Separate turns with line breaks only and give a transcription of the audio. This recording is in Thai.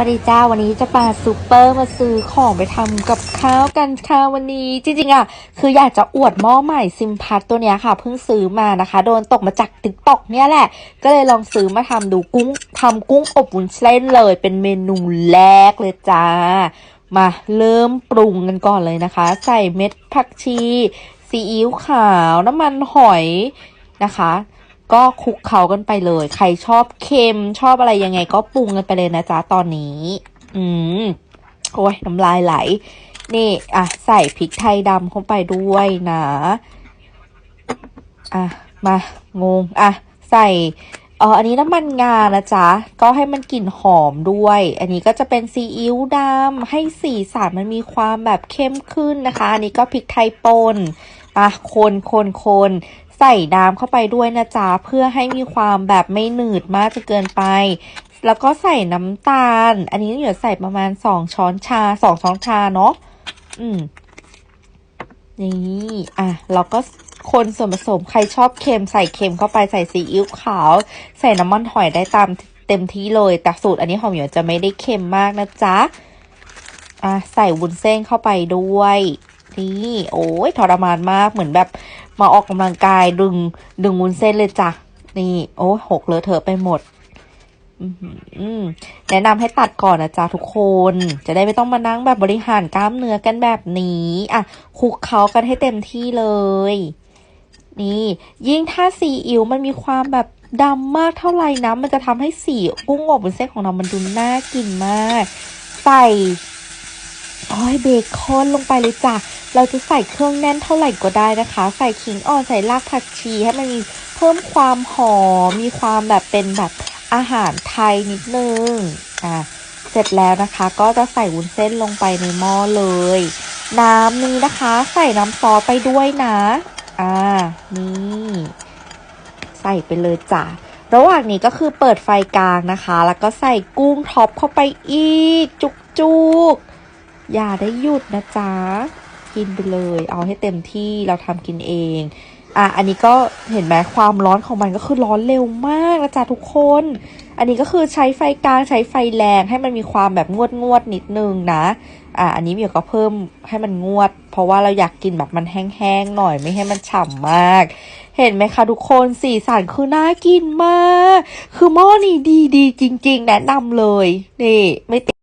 วัสดีจ้าวันนี้จะมาซูเปอร์มาซื้อของไปทำกับข้าวกันค่ะวันนี้จริงๆอะคืออยากจะอวดหม้อใหม่ซิมพัทตัวเนี้ยค่ะเพิ่งซื้อมานะคะ โดนตกมาจากติ๊กตอกเนี่ยแหละ ก็เลยลองซื้อมาทำดูกุ้งทำกุ้งอบวุ้นเส้นเลย เป็นเมนูแรกเลยจ้า มาเริ่มปรุงกันก่อนเลยนะคะ ใส่เม็ดผักชีซีอิ๊วขาวน้ำมันหอยนะคะ ก็คลุกเคล้ากันไปเลย ใครชอบเค็มชอบอะไรยังไงก็ปรุงกันไปเลยนะจ๊ะตอนนี้ อืมโอ้ยน้ำลายไหล นี่อะใส่พริกไทยดำเข้าไปด้วยนะอะมางงอะใส่เอออันนี้น้ำมันงานะจ๊ะ ก็ให้มันกลิ่นหอมด้วย อันนี้ก็จะเป็นซีอิ๊วดำให้สีสันมันมีความแบบเข้มขึ้นนะคะ อันนี้ก็พริกไทยป่น อะคนคนคนใส่น้ำเข้าไปด้วยนะจ๊ะเพื่อให้มีความแบบไม่หนืดมากจนเกินไป แล้วก็ใส่น้ำตาล อันนี้เหลือใส่ประมาณสองช้อนชาสองช้อนชาเนาะอืมนี่อะเราก็คนส่วนผสมใครชอบเค็มใส่เค็มเข้าไปใส่ซีอิ๊วขาว ใส่น้ำมันหอยได้ตามเต็มที่เลย แต่สูตรอันนี้หอมเหยยวจะไม่ได้เค็มมากนะจ๊ะอะใส่วุ้นเส้นเข้าไปด้วย นี่ โอ้ยทรมานมากเหมือนแบบมาออกกำลังกายดึงดึงวุ้นเส้นเลยจ้ะ นี่ โอ้หกเลอะเทอะไปหมดอือหือแนะนำให้ตัดก่อนนะจ๊ะทุกคน จะได้ไม่ต้องมานั่งแบบบริหารกล้ามเนื้อกันแบบนี้ อะคุกเคล้ากันให้เต็มที่เลย นี่ ยิ่งถ้าซีอิ๊วมันมีความแบบดำมากเท่าไหร่นะ มันจะทำให้สีกุ้งอบบนเส้นของเรามันดูน่ากินมาก ใส่ อ้ยเบคอนลงไปเลยจ้ะ เราจะใส่เครื่องแน่นเท่าไหร่ก็ได้นะคะ ใส่ขิงอ่อนใส่รากผักชีให้มันมีเพิ่มความหอมมีความแบบเป็นแบบอาหารไทยนิดนึงอะเสร็จแล้วนะคะก็จะใส่วุ้นเส้นลงไปในหม้อเลย น้ำนี้นะคะ ใส่น้ำซอสไปด้วยนะอ่านี่ใส่ไปเลยจ้ะระหว่างนี้ก็คือเปิดไฟกลางนะคะ แล้วก็ใส่กุ้งท็อปเข้าไปอีก จุกจุก อย่าได้หยุดนะจ๊ะ กินไปเลย เอาให้เต็มที่เราทำกินเอง อะ อันนี้ก็เห็นไหมความร้อนของมันก็คือร้อนเร็วมากนะจ๊ะทุกคน อันนี้ก็คือใช้ไฟกลางใช้ไฟแรงให้มันมีความแบบงวดงวดนิดนึงนะ อะ อันนี้เมียวก็เพิ่มให้มันงวด เพราะว่าเราอยากกินแบบมันแห้งๆหน่อยไม่ให้มันฉ่ำมากเห็นไหมคะทุกคนสีสันคือน่ากินมาก คือหม้อนี้ดีดีๆจริง ๆ แนะนำเลย นี่ ไม่ติด